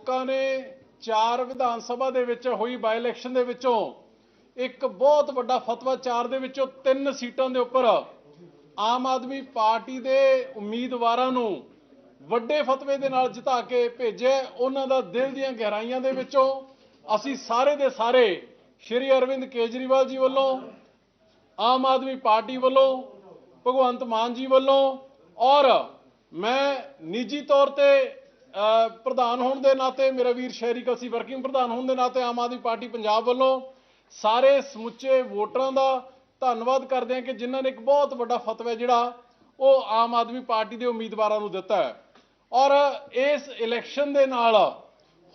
ਲੋਕਾਂ ਨੇ ਚਾਰ ਵਿਧਾਨ ਸਭਾ ਦੇ ਵਿੱਚ ਹੋਈ ਬਾਈ ਇਲੈਕਸ਼ਨ ਦੇ ਵਿੱਚੋਂ ਇੱਕ ਬਹੁਤ ਵੱਡਾ ਫਤਵਾ ਚਾਰ ਦੇ ਵਿੱਚੋਂ ਤਿੰਨ ਸੀਟਾਂ ਦੇ ਉੱਪਰ ਆਮ ਆਦਮੀ ਪਾਰਟੀ ਦੇ ਉਮੀਦਵਾਰਾਂ ਨੂੰ ਵੱਡੇ ਫਤਵੇ ਦੇ ਨਾਲ ਜਿਤਾ ਕੇ ਭੇਜਿਆ ਉਹਨਾਂ ਦਾ ਦਿਲ ਦੀਆਂ ਗਹਿਰਾਈਆਂ ਦੇ ਵਿੱਚੋਂ ਅਸੀਂ ਸਾਰੇ ਦੇ ਸਾਰੇ ਸ਼੍ਰੀ ਅਰਵਿੰਦ ਕੇਜਰੀਵਾਲ ਜੀ ਵੱਲੋਂ, ਆਮ ਆਦਮੀ ਪਾਰਟੀ ਵੱਲੋਂ, ਭਗਵੰਤ ਮਾਨ ਜੀ ਵੱਲੋਂ ਔਰ ਮੈਂ ਨਿੱਜੀ ਤੌਰ ਤੇ ਪ੍ਰਧਾਨ ਹੋਣ ਦੇ ਨਾਤੇ ਮੇਰਾ ਵੀਰ ਸ਼ਹਿਰੀ ਕਲਸੀ ਵਰਕਿੰਗ ਪ੍ਰਧਾਨ ਹੋਣ ਦੇ ਨਾਤੇ ਆਮ ਆਦਮੀ ਪਾਰਟੀ ਪੰਜਾਬ ਵੱਲੋਂ ਸਾਰੇ ਸਮੁੱਚੇ ਵੋਟਰਾਂ ਦਾ ਧੰਨਵਾਦ ਕਰਦੇ ਹਾਂ ਕਿ ਜਿਨ੍ਹਾਂ ਨੇ ਇੱਕ ਬਹੁਤ ਵੱਡਾ ਫਤਵਾ ਜਿਹੜਾ ਉਹ ਆਮ ਆਦਮੀ ਪਾਰਟੀ ਦੇ ਉਮੀਦਵਾਰਾਂ ਨੂੰ ਦਿੱਤਾ ਹੈ। ਔਰ ਇਸ ਇਲੈਕਸ਼ਨ ਦੇ ਨਾਲ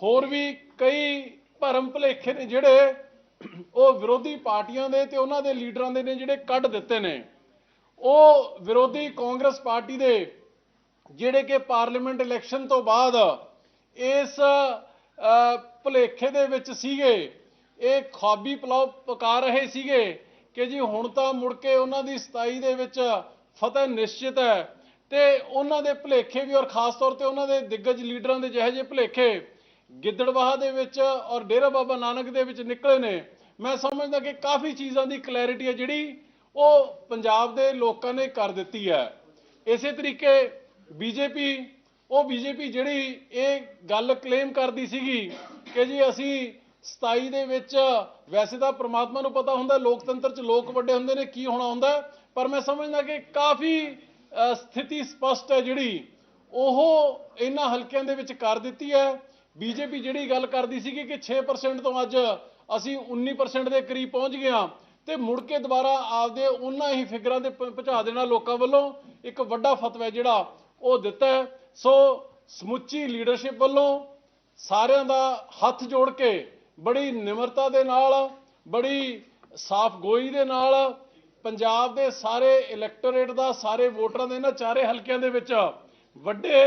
ਹੋਰ ਵੀ ਕਈ ਭਰਮ ਭੁਲੇਖੇ ਨੇ ਜਿਹੜੇ ਉਹ ਵਿਰੋਧੀ ਪਾਰਟੀਆਂ ਦੇ ਤੇ ਉਹਨਾਂ ਦੇ ਲੀਡਰਾਂ ਦੇ ਨੇ ਜਿਹੜੇ ਕੱਢ ਦਿੱਤੇ ਨੇ। ਉਹ ਵਿਰੋਧੀ ਕਾਂਗਰਸ ਪਾਰਟੀ ਦੇ ਜਿਹੜੇ ਕਿ ਪਾਰਲੀਮੈਂਟ ਇਲੈਕਸ਼ਨ ਤੋਂ ਬਾਅਦ ਇਸ ਅ, ਭੁਲੇਖੇ ਦੇ ਵਿੱਚ ਸੀਗੇ ਇਹ ਖਾਬੀ ਪਲਾਉ ਪਕਾ ਰਹੇ ਸੀਗੇ ਕਿ ਜੀ ਹੁਣ ਤਾਂ ਮੁੜ ਕੇ ਉਹਨਾਂ ਦੀ 27 ਦੇ ਵਿੱਚ ਫਤਿਹ ਨਿਸ਼ਚਿਤ ਹੈ ਤੇ ਉਹਨਾਂ ਦੇ ਭੁਲੇਖੇ ਵੀ ਔਰ ਖਾਸ ਤੌਰ ਤੇ ਉਹਨਾਂ ਦੇ ਦਿੱਗਜ ਲੀਡਰਾਂ ਦੇ ਜਿਹੇ ਜਿਹੇ ਭੁਲੇਖੇ ਗਿੱਦੜਵਾਹ ਦੇ ਵਿੱਚ ਔਰ ਡੇਰਾ ਬਾਬਾ ਨਾਨਕ ਦੇ ਵਿੱਚ ਨਿਕਲੇ ਨੇ। ਮੈਂ ਸਮਝਦਾ ਕਿ ਕਾਫੀ ਚੀਜ਼ਾਂ ਦੀ ਕਲੈਰਿਟੀ ਹੈ ਜਿਹੜੀ ਉਹ ਪੰਜਾਬ ਦੇ ਲੋਕਾਂ ਨੇ ਕਰ ਦਿੱਤੀ ਹੈ। ਇਸੇ ਤਰੀਕੇ ਬੀਜੇਪੀ, ਉਹ ਬੀਜੇਪੀ ਜਿਹੜੀ ਇਹ ਗੱਲ ਕਲੇਮ ਕਰਦੀ ਸੀਗੀ ਕਿ ਜੀ ਅਸੀਂ 27 ਦੇ ਵਿੱਚ ਵੈਸੇ ਤਾਂ ਪ੍ਰਮਾਤਮਾ ਨੂੰ ਪਤਾ ਹੁੰਦਾ, ਲੋਕਤੰਤਰ 'ਚ ਲੋਕ ਵੱਡੇ ਹੁੰਦੇ ਨੇ, ਕੀ ਹੋਣਾ ਹੁੰਦਾ? ਪਰ ਮੈਂ ਸਮਝਦਾ ਕਿ ਕਾਫੀ ਸਥਿਤੀ ਸਪਸ਼ਟ ਹੈ ਜਿਹੜੀ, ਉਹ ਇਹਨਾਂ ਹਲਕਿਆਂ ਦੇ ਵਿੱਚ ਕਰ ਦਿੱਤੀ ਹੈ। ਬੀਜੇਪੀ ਜਿਹੜੀ ਗੱਲ ਕਰਦੀ ਸੀਗੀ ਕਿ 6% ਤੋਂ ਅੱਜ ਅਸੀਂ 19% ਦੇ ਕਰੀਬ ਪਹੁੰਚ ਗਏ ਹਾਂ ਤੇ ਮੁੜ ਕੇ ਦੁਬਾਰਾ ਆਪਦੇ ਉਹਨਾਂ ਹੀ ਫਿਗਰਾਂ ਦੇ ਪਹੁੰਚਾ ਦੇਣਾ ਲੋਕਾਂ ਵੱਲੋਂ। ਇੱਕ ਵੱਡਾ ਫਤਵਾ ਜਿਹੜਾ ਉਹ ਦਿੱਤਾ ਸੋ ਸਮੁੱਚੀ ਲੀਡਰਸ਼ਿਪ ਵੱਲੋਂ ਸਾਰਿਆਂ ਦਾ ਹੱਥ ਜੋੜ ਕੇ ਬੜੀ ਨਿਮਰਤਾ ਦੇ ਨਾਲ, ਬੜੀ ਸਾਫ਼ ਗੋਈ ਦੇ ਨਾਲ ਪੰਜਾਬ ਦੇ ਸਾਰੇ ਇਲੈਕਟੋਰੇਟ ਦਾ, ਸਾਰੇ ਵੋਟਰਾਂ ਦੇ ਇਹਨਾਂ ਚਾਰੇ ਹਲਕਿਆਂ ਦੇ ਵਿੱਚ ਵੱਡੇ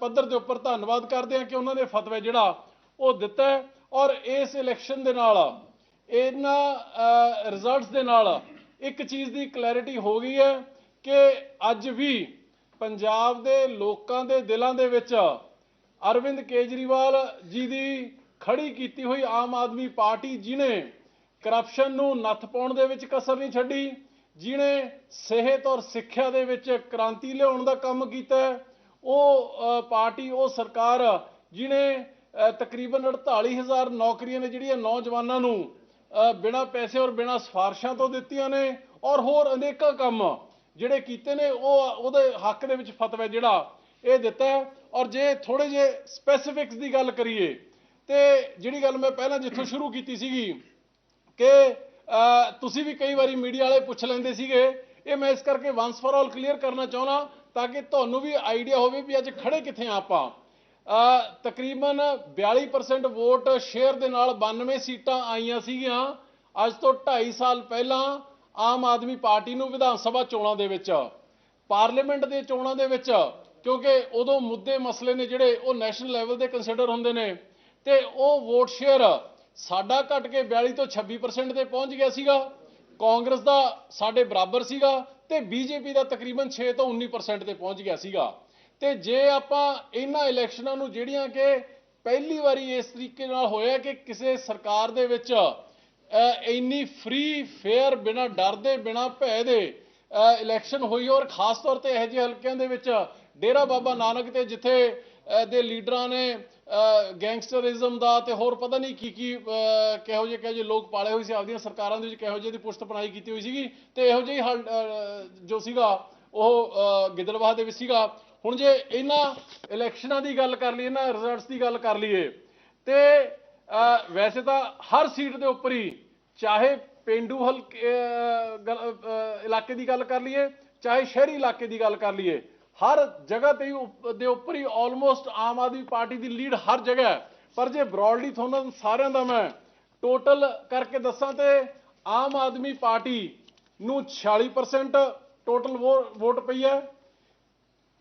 ਪੱਧਰ ਦੇ ਉੱਪਰ ਧੰਨਵਾਦ ਕਰਦੇ ਹਾਂ ਕਿ ਉਹਨਾਂ ਨੇ ਫਤਵਾ ਜਿਹੜਾ ਉਹ ਦਿੱਤਾ ਔਰ ਇਸ ਇਲੈਕਸ਼ਨ ਦੇ ਨਾਲ, ਇਹਨਾਂ ਰਿਜ਼ਲਟਸ ਦੇ ਨਾਲ ਇੱਕ ਚੀਜ਼ ਦੀ ਕਲੈਰਿਟੀ ਹੋ ਗਈ ਹੈ ਕਿ ਅੱਜ ਵੀ ਪੰਜਾਬ ਦੇ ਲੋਕਾਂ ਦੇ ਦਿਲਾਂ ਦੇ ਵਿੱਚ ਅਰਵਿੰਦ ਕੇਜਰੀਵਾਲ ਜੀ ਦੀ ਖੜੀ ਕੀਤੀ ਹੋਈ ਆਮ ਆਦਮੀ ਪਾਰਟੀ ਜਿਨੇ ਕਰਪਸ਼ਨ ਨੂੰ ਨੱਥ ਪਾਉਣ ਦੇ ਵਿੱਚ ਕਸਰ ਨਹੀਂ ਛੱਡੀ ਜਿਨੇ ਸਿਹਤ ਔਰ ਸਿੱਖਿਆ ਦੇ ਵਿੱਚ ਕ੍ਰਾਂਤੀ ਲਿਆਉਣ ਦਾ ਕੰਮ ਕੀਤਾ ਉਹ ਪਾਰਟੀ ਉਹ ਸਰਕਾਰ ਜਿਨੇ ਅ, ਤਕਰੀਬਨ 48000 ਨੌਕਰੀਆਂ ਨੇ ਜਿਹੜੀਆਂ ਨੌਜਵਾਨਾਂ ਨੂੰ ਬਿਨਾਂ ਪੈਸੇ ਔਰ ਬਿਨਾਂ ਸਿਫਾਰਸ਼ਾਂ ਤੋਂ ਦਿੱਤੀਆਂ ਨੇ ਔਰ ਹੋਰ ਅਨੇਕਾਂ ਕੰਮ ਜਿਹੜੇ ਕੀਤੇ ਨੇ, ਉਹ ਉਹਦੇ ਹੱਕ ਦੇ ਵਿੱਚ ਫਤਵਾ ਜਿਹੜਾ ਇਹ ਦਿੱਤਾ ਹੈ। ਔਰ ਜੇ ਥੋੜੇ ਜੇ ਸਪੈਸੀਫਿਕਸ ਦੀ ਗੱਲ ਕਰੀਏ, ਤੇ ਜਿਹੜੀ ਗੱਲ ਮੈਂ ਪਹਿਲਾਂ ਜਿੱਥੋਂ ਸ਼ੁਰੂ ਕੀਤੀ ਸੀਗੀ ਕਿ ਤੁਸੀਂ ਵੀ ਕਈ ਵਾਰੀ ਮੀਡੀਆ ਵਾਲੇ ਪੁੱਛ ਲੈਂਦੇ ਸੀਗੇ, ਇਹ ਮੈਂ ਇਸ ਕਰਕੇ ਵਾਂਸ ਫॉर ਆਲ ਕਲੀਅਰ ਕਰਨਾ ਚਾਹੁੰਦਾ ਤਾਂ ਕਿ ਤੁਹਾਨੂੰ ਵੀ ਆਈਡੀਆ ਹੋਵੇ ਵੀ ਅੱਜ ਖੜੇ ਕਿੱਥੇ ਆ ਆਪਾਂ। ਤਕਰੀਬਨ 42% ਵੋਟ ਸ਼ੇਅਰ ਦੇ ਨਾਲ 92 ਸੀਟਾਂ ਆਈਆਂ ਸੀਗੀਆਂ। ਅੱਜ ਤੋਂ 2.5 ਸਾਲ ਪਹਿਲਾਂ ਆਮ ਆਦਮੀ ਪਾਰਟੀ ਨੂੰ ਵਿਧਾਨ ਸਭਾ ਚੋਣਾਂ ਦੇ ਵਿੱਚ, ਪਾਰਲੀਮੈਂਟ ਦੇ ਚੋਣਾਂ ਦੇ ਵਿੱਚ, ਕਿਉਂਕਿ ਉਦੋਂ ਮੁੱਦੇ ਮਸਲੇ ਨੇ ਜਿਹੜੇ ਉਹ ਨੈਸ਼ਨਲ ਲੈਵਲ ਦੇ ਕੰਸੀਡਰ ਹੁੰਦੇ ਨੇ, ਤੇ ਉਹ ਵੋਟ ਸ਼ੇਅਰ ਸਾਡਾ ਘਟ ਕੇ 42 ਤੋਂ 26% ਤੇ ਪਹੁੰਚ ਗਿਆ ਸੀਗਾ, ਕਾਂਗਰਸ ਦਾ ਸਾਡੇ ਬਰਾਬਰ ਸੀਗਾ, ਤੇ ਬੀਜੇਪੀ ਦਾ ਤਕਰੀਬਨ 6 ਤੋਂ 19% ਤੇ ਪਹੁੰਚ ਗਿਆ ਸੀਗਾ। ਤੇ ਜੇ ਆਪਾਂ ਇਹਨਾਂ ਇਲੈਕਸ਼ਨਾਂ ਨੂੰ ਜਿਹੜੀਆਂ ਕਿ ਪਹਿਲੀ ਵਾਰੀ ਇਸ ਤਰੀਕੇ ਨਾਲ ਹੋਇਆ ਕਿ ਕਿਸੇ ਸਰਕਾਰ ਦੇ ਵਿੱਚ ਇੰਨੀ ਫ੍ਰੀ ਫੇਅਰ ਬਿਨਾ ਡਰ ਦੇ ਬਿਨਾ ਭੈ ਦੇ ਇਲੈਕਸ਼ਨ ਹੋਈ ਔਰ ਖਾਸ ਤੌਰ ਤੇ ਇਹੋ ਜਿਹੇ ਹਲਕਿਆਂ ਦੇ ਵਿੱਚ ਡੇਰਾ ਬਾਬਾ ਨਾਨਕ ਤੇ ਜਿੱਥੇ ਦੇ ਲੀਡਰਾਂ ਨੇ ਗੈਂਗਸਟਰਿਜ਼ਮ ਦਾ ਤੇ ਹੋਰ ਪਤਾ ਨਹੀਂ ਕੀ ਕੀ ਕਿਹੋ ਜਿਹੇ ਕਿਹੋ ਜਿਹੇ ਲੋਕ ਪਾਲੇ ਹੋਏ ਸੀ, ਆਪਦੀਆਂ ਸਰਕਾਰਾਂ ਦੇ ਵਿੱਚ ਕਿਹੋ ਜਿਹੇ ਦੀ ਪੁਸ਼ਤ ਪਨਾਈ ਕੀਤੀ ਹੋਈ ਸੀਗੀ ਤੇ ਇਹੋ ਜਿਹੀ ਹਲ- ਜੋ ਸੀਗਾ ਉਹ ਗਿੱਦੜਵਾਹ ਦੇ ਵਿੱਚ ਸੀਗਾ। ਹੁਣ ਜੇ ਇਹਨਾਂ ਇਲੈਕਸ਼ਨਾਂ ਦੀ ਗੱਲ ਕਰ ਲਈਏ ਇਹਨਾਂ ਰਿਜ਼ਲਟਸ ਦੀ ਗੱਲ ਕਰ ਲਈਏ ਤੇ ਵੈਸੇ ਤਾਂ ਹਰ ਸੀਟ ਦੇ ਉੱਪਰ ਹੀ ਚਾਹੇ ਪਿੰਡੂ ਹਲਕੇ ਅਹ, ਇਲਾਕੇ ਦੀ ਗੱਲ ਕਰ ਲਈਏ ਚਾਹੇ ਸ਼ਹਿਰੀ ਇਲਾਕੇ ਦੀ ਗੱਲ ਕਰ ਲਈਏ ਹਰ ਜਗ੍ਹਾ ਤੇ ਹੀ ਉਪ- ਦੇ ਉੱਪਰ ਹੀ ਆਲਮੋਸਟ ਆਮ ਆਦਮੀ ਪਾਰਟੀ ਦੀ ਲੀਡ ਹਰ ਜਗ੍ਹਾ ਹੈ। ਪਰ ਜੇ ਬ੍ਰੌਡਲੀ ਤੁਹਾਨੂੰ ਸਾਰਿਆਂ ਦਾ ਮੈਂ ਟੋਟਲ ਕਰਕੇ ਦੱਸਾਂ ਤੇ ਆਮ ਆਦਮੀ ਪਾਰਟੀ ਨੂੰ 46% ਟੋਟਲ ਵੋਟ ਪਈ ਹੈ।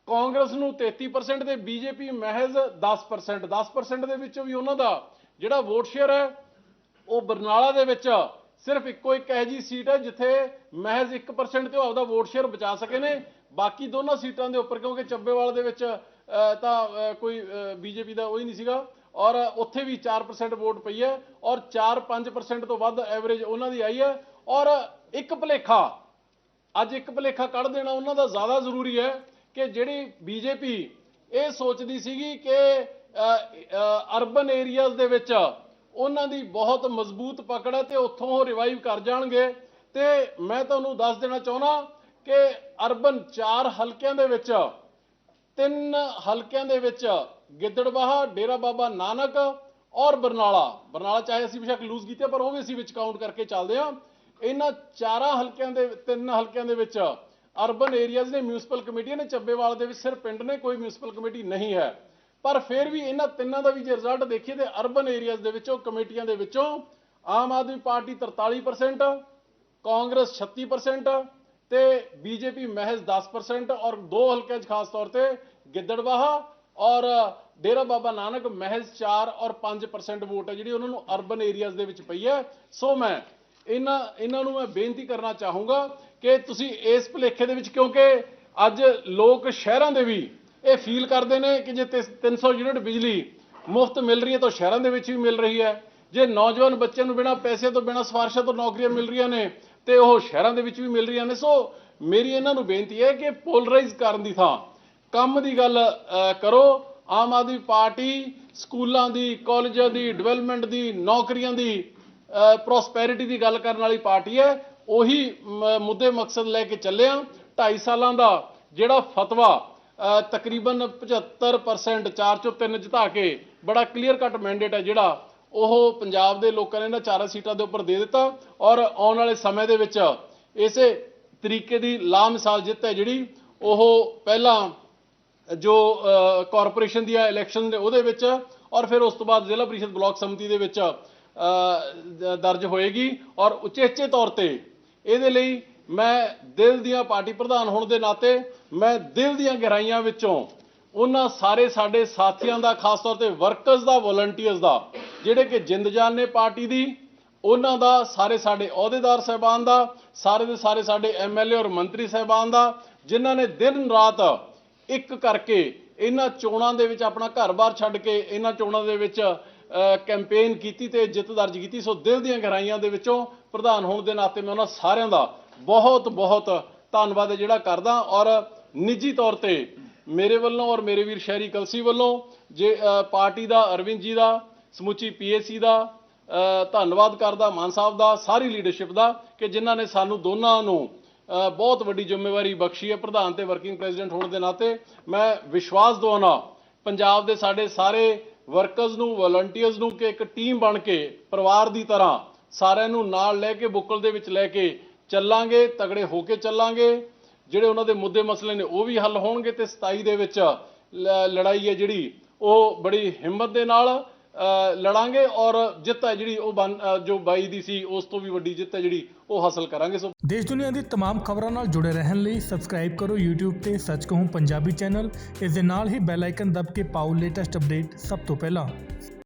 ਕਾਂਗਰਸ ਨੂੰ 33% ਤੇ ਬੀਜੇਪੀ ਮਹਿਜ਼ 10% 10% ਦੇ ਵਿੱਚੋਂ ਵੀ ਉਹਨਾਂ ਦਾ ਜਿਹੜਾ ਵੋਟ ਸ਼ੇਅਰ ਹੈ ਉਹ ਬਰਨਾਲਾ ਦੇ ਵਿੱਚ ਸਿਰਫ ਇੱਕੋ ਇੱਕ ਇਹੋ ਜੀ ਸੀਟ ਹੈ ਜਿੱਥੇ ਮਹਿਜ਼ 1% ਤੇ ਉਹ ਆਪਦਾ ਵੋਟ ਸ਼ੇਅਰ ਬਚਾ ਸਕੇ ਨੇ। ਬਾਕੀ ਦੋਨਾਂ ਸੀਟਾਂ ਦੇ ਉੱਪਰ ਕਿਉਂਕਿ ਚੱਬੇਵਾਲ ਦੇ ਵਿੱਚ ਅਹ, ਤਾਂ ਅਹ, ਕੋਈ ਬੀਜੇਪੀ ਦਾ ਉਹ ਹੀ ਨਹੀਂ ਸੀਗਾ। ਔਰ ਉੱਥੇ ਵੀ 4% ਵੋਟ ਪਈ ਹੈ ਔਰ 4-5% ਤੋਂ ਵੱਧ ਐਵਰੇਜ ਉਹਨਾਂ ਦੀ ਆਈ ਹੈ। ਔਰ ਇੱਕ ਭਲੇਖਾ ਅੱਜ ਇੱਕ ਭਲੇਖਾ ਕੱਢ ਦੇਣਾ ਉਹਨਾਂ ਦਾ ਜ਼ਿਆਦਾ ਜ਼ਰੂਰੀ ਹੈ। ਕਿ ਜਿਹੜੀ ਬੀਜੇਪੀ ਇਹ ਸੋਚਦੀ ਸੀਗੀ ਕਿ ਅਰਬਨ ਏਰੀਆਜ਼ ਦੇ ਵਿੱਚ ਉਹਨਾਂ ਦੀ ਬਹੁਤ ਮਜ਼ਬੂਤ ਪਕੜ ਹੈ ਤੇ ਉੱਥੋਂ ਉਹ ਰਿਵਾਈਵ ਕਰ ਜਾਣਗੇ। ਤੇ ਮੈਂ ਤੁਹਾਨੂੰ ਦੱਸ ਦੇਣਾ ਚਾਹੁੰਦਾ ਕਿ ਅਰਬਨ ਚਾਰ ਹਲਕਿਆਂ ਦੇ ਵਿੱਚ, ਤਿੰਨ ਹਲਕਿਆਂ ਦੇ ਵਿੱਚ ਗਿੱਦੜਬਾਹਾ, ਡੇਰਾ ਬਾਬਾ ਨਾਨਕ ਔਰ ਬਰਨਾਲਾ। ਬਰਨਾਲਾ ਚਾਹੇ ਅਸੀਂ ਬੇਸ਼ੱਕ ਲੂਜ਼ ਕੀਤੇ, ਪਰ ਉਹ ਵੀ ਅਸੀਂ ਵਿੱਚ ਕਾਊਂਟ ਕਰਕੇ ਚੱਲਦੇ ਹਾਂ। ਇਹਨਾਂ ਚਾਰਾਂ ਹਲਕਿਆਂ ਦੇ, ਤਿੰਨ ਹਲਕਿਆਂ ਦੇ ਵਿੱਚ ਅਰਬਨ ਏਰੀਆਜ਼ ਨੇ ਮਿਊਨਿਸਪਲ ਕਮੇਟੀਆਂ ਨੇ ਚੱਬੇਵਾਲ ਦੇ ਵਿੱਚ ਸਿਰਫ ਪਿੰਡ ਨੇ, ਕੋਈ ਮਿਊਨਿਸਪਲ ਕਮੇਟੀ ਨਹੀਂ ਹੈ। ਪਰ ਫਿਰ ਵੀ ਇਹਨਾਂ ਤਿੰਨਾਂ ਦਾ ਵੀ ਜੇ ਰਿਜ਼ਲਟ ਦੇਖੀਏ ਤੇ ਅਰਬਨ ਏਰੀਆਜ਼ ਦੇ ਵਿੱਚੋਂ, ਕਮੇਟੀਆਂ ਦੇ ਵਿੱਚੋਂ ਆਮ ਆਦਮੀ ਪਾਰਟੀ 43% ਕਾਂਗਰਸ 36% ਤੇ ਬੀਜੇਪੀ ਮਹਿਜ਼ 10% ਔਰ ਦੋ ਹਲਕਿਆਂ 'ਚ ਖਾਸ ਤੌਰ ਤੇ ਗਿੱਦੜਬਾਹਾ ਔਰ ਡੇਰਾ ਬਾਬਾ ਨਾਨਕ ਮਹਿਜ਼ 4 ਔਰ 5% ਵੋਟ ਹੈ ਜਿਹੜੀ ਉਹਨਾਂ ਨੂੰ ਅਰਬਨ ਏਰੀਆਜ਼ ਦੇ ਵਿੱਚ ਪਈ ਹੈ। ਸੋ ਮੈਂ ਇਹਨਾਂ ਇਹਨਾਂ ਨੂੰ ਮੈਂ ਬੇਨਤੀ ਕਰਨਾ ਚਾਹੂੰਗਾ ਕਿ ਤੁਸੀਂ ਇਸ ਭੁਲੇਖੇ ਦੇ ਵਿੱਚ ਕਿਉਂਕਿ ਅੱਜ ਲੋਕ ਸ਼ਹਿਰਾਂ ਦੇ ਵੀ ਇਹ ਫੀਲ ਕਰਦੇ ਨੇ ਕਿ ਜੇ ਤਿਸ- 300 ਯੂਨਿਟ ਬਿਜਲੀ ਮੁਫਤ ਮਿਲ ਰਹੀ ਹੈ ਤਾਂ ਸ਼ਹਿਰਾਂ ਦੇ ਵਿੱਚ ਵੀ ਮਿਲ ਰਹੀ ਹੈ। ਜੇ ਨੌਜਵਾਨ ਬੱਚਿਆਂ ਨੂੰ ਬਿਨਾਂ ਪੈਸੇ ਤੋਂ, ਬਿਨਾਂ ਸਿਫਾਰਸ਼ਾਂ ਤੋਂ ਨੌਕਰੀਆਂ ਮਿਲ ਰਹੀਆਂ ਨੇ ਤੇ ਉਹ ਸ਼ਹਿਰਾਂ ਦੇ ਵਿੱਚ ਵੀ ਮਿਲ ਰਹੀਆਂ ਨੇ, ਸੋ ਮੇਰੀ ਇਹਨਾਂ ਨੂੰ ਬੇਨਤੀ ਹੈ ਕਿ ਪੋਲਰਾਈਜ਼ ਕਰਨ ਦੀ ਥਾਂ ਕੰਮ ਦੀ ਗੱਲ ਕਰੋ। ਆਮ ਆਦਮੀ ਪਾਰਟੀ ਸਕੂਲਾਂ ਦੀ, ਕਾਲਜਾਂ ਦੀ ਡਿਵੈਲਪਮੈਂਟ ਦੀ, ਨੌਕਰੀਆਂ ਦੀ ਪ੍ਰੋਸਪੈਰਿਟੀ ਦੀ ਗੱਲ ਕਰਨ ਵਾਲੀ ਪਾਰਟੀ ਹੈ। ਉਹੀ ਮ- ਮੁੱਦੇ ਮਕਸਦ ਲੈ ਕੇ ਚੱਲਿਆ 2.5 ਸਾਲਾਂ ਦਾ ਜਿਹੜਾ ਫਤਵਾ ਤਕਰੀਬਨ 75% 4 ਚੋਂ 3 ਜਿਤਾ ਕੇ ਬੜਾ ਕਲੀਅਰ ਕੱਟ ਮੈਂਡੇਟ ਹੈ ਜਿਹੜਾ, ਉਹ ਪੰਜਾਬ ਦੇ ਲੋਕਾਂ ਨੇ ਇਹਨਾਂ ਚਾਰਾਂ ਸੀਟਾਂ ਦੇ ਉੱਪਰ ਦੇ ਦਿੱਤਾ। ਔਰ ਆਉਣ ਵਾਲੇ ਸਮੇਂ ਦੇ ਵਿੱਚ ਇਸੇ ਤਰੀਕੇ ਦੀ ਲਾ ਮਿਸਾਲ ਜਿੱਤ ਹੈ ਜਿਹੜੀ, ਉਹ ਪਹਿਲਾਂ ਜੋ ਕਾਰਪੋਰੇਸ਼ਨ ਦੀਆਂ ਇਲੈਕਸ਼ਨ ਨੇ ਉਹਦੇ ਵਿੱਚ, ਔਰ ਫਿਰ ਉਸ ਤੋਂ ਬਾਅਦ ਜ਼ਿਲ੍ਹਾ ਪ੍ਰੀਸ਼ਦ ਬਲਾਕ ਸਮਿਤੀ ਦੇ ਵਿੱਚ ਦਰਜ ਹੋਏਗੀ ਔਰ ਉਚੇਚੇ ਤੌਰ ਤੇ ਇਹਦੇ ਲਈ ਮੈਂ ਦਿਲ ਦੀਆਂ ਪਾਰਟੀ ਪ੍ਰਧਾਨ ਹੋਣ ਦੇ ਨਾਤੇ ਮੈਂ ਦਿਲ ਦੀਆਂ ਗਹਿਰਾਈਆਂ ਵਿੱਚੋਂ ਉਹਨਾਂ ਸਾਰੇ ਸਾਡੇ ਸਾਥੀਆਂ ਦਾ, ਖਾਸ ਤੌਰ ਤੇ ਵਰਕਰਸ ਦਾ ਵੋਲੰਟੀਅਰਸ ਦਾ, ਜਿਹੜੇ ਕਿ ਜਿੰਦ ਜਾਨ ਨੇ ਪਾਰਟੀ ਦੀ, ਉਹਨਾਂ ਦਾ, ਸਾਰੇ ਸਾਡੇ ਅਹੁਦੇਦਾਰ ਸਹਿਬਾਨ ਦਾ, ਸਾਰੇ ਦੇ ਸਾਰੇ ਸਾਡੇ ਐਮਐਲਏ ਔਰ ਮੰਤਰੀ ਸਹਿਬਾਨ ਦਾ, ਜਿਨ੍ਹਾਂ ਨੇ ਦਿਨ ਰਾਤ ਇੱਕ ਕਰਕੇ ਇਹਨਾਂ ਚੋਣਾਂ ਦੇ ਵਿੱਚ ਆਪਣਾ ਘਰ-ਬਾਰ ਛੱਡ ਕੇ ਇਹਨਾਂ ਚੋਣਾਂ ਦੇ ਵਿੱਚ ਕੈਂਪੇਨ ਕੀਤੀ ਤੇ ਜਿੱਤ ਦਰਜ ਕੀਤੀ। ਸੋ ਦਿਲ ਦੀਆਂ ਗਹਿਰਾਈਆਂ ਦੇ ਵਿੱਚੋਂ ਪ੍ਰਧਾਨ ਹੋਣ ਦੇ ਨਾਤੇ ਮੈਂ ਉਹਨਾਂ ਸਾਰਿਆਂ ਦਾ ਬਹੁਤ ਬਹੁਤ ਧੰਨਵਾਦ ਜਿਹੜਾ ਕਰਦਾ। ਔਰ ਨਿੱਜੀ ਤੌਰ ਤੇ ਮੇਰੇ ਵੱਲੋਂ ਔਰ ਮੇਰੇ ਵੀਰ ਸ਼ਹਿਰੀ ਕਲਸੀ ਵੱਲੋਂ ਜੇ ਪਾਰਟੀ ਦਾ, ਅਰਵਿੰਦ ਜੀ ਦਾ, ਸਮੁੱਚੀ ਪੀਏਸੀ ਦਾ ਧੰਨਵਾਦ ਕਰਦਾ, ਮਾਨ ਸਾਹਿਬ ਦਾ, ਸਾਰੀ ਲੀਡਰਸ਼ਿਪ ਦਾ ਕਿ ਜਿਨ੍ਹਾਂ ਨੇ ਸਾਨੂੰ ਦੋਨਾਂ ਨੂੰ ਬਹੁਤ ਵੱਡੀ ਜ਼ਿੰਮੇਵਾਰੀ ਬਖਸ਼ੀ ਹੈ। ਪ੍ਰਧਾਨ ਤੇ ਵਰਕਿੰਗ ਪ੍ਰੈਜ਼ੀਡੈਂਟ ਹੋਣ ਦੇ ਨਾਤੇ ਮੈਂ ਵਿਸ਼ਵਾਸ ਦਵਾਉਣਾ, ਪੰਜਾਬ ਦੇ ਸਾਡੇ ਸਾਰੇ ਵਰਕਰਸ ਨੂੰ ਵਲੰਟੀਅਰਸ ਨੂੰ ਕਿ ਇੱਕ ਟੀਮ ਬਣ ਕੇ ਪਰਿਵਾਰ ਦੀ ਤਰ੍ਹਾਂ ਸਾਰਿਆਂ ਨੂੰ ਨਾਲ ਲੈ ਕੇ ਬੁੱਕਲ ਦੇ ਵਿੱਚ ਲੈ ਕੇ ਚੱਲਾਂਗੇ, ਤਗੜੇ ਹੋ ਕੇ ਚੱਲਾਂਗੇ। ਜਿਹੜੇ ਉਹਨਾਂ ਦੇ ਮੁੱਦੇ ਮਸਲੇ ਨੇ ਉਹ ਵੀ ਹੱਲ ਹੋਣਗੇ ਤੇ 27 ਦੇ ਵਿੱਚ ਲੜਾਈ ਹੈ ਜਿਹੜੀ, ਉਹ ਬੜੀ ਹਿੰਮਤ ਦੇ ਨਾਲ ਲੜਾਂਗੇ ਔਰ ਜਿੱਤ ਹੈ ਜਿਹੜੀ ਉਹ ਬਣ- ਅ, ਜੋ 22 ਦੀ ਸੀ ਉਸ ਤੋਂ ਵੀ ਵੱਡੀ ਜਿੱਤ ਹੈ ਜਿਹੜੀ ਉਹ ਹਾਸਲ ਕਰਾਂਗੇ ਸੋ ਦੇਸ਼ ਦੁਨੀਆ ਦੀ तमाम ਖਬਰਾਂ ਨਾਲ ਜੁੜੇ ਰਹਿਣ ਲਈ ਸਬਸਕ੍ਰਾਈਬ ਕਰੋ YouTube ਤੇ ਸੱਚ ਕਹੂੰ ਪੰਜਾਬੀ ਚੈਨਲ ਇਸ ਦੇ ਨਾਲ ਹੀ ਬੈਲ ਆਈਕਨ ਦਬ ਕੇ ਪਾਓ ਲੇਟੈਸਟ ਅਪਡੇਟ ਸਭ ਤੋਂ ਪਹਿਲਾਂ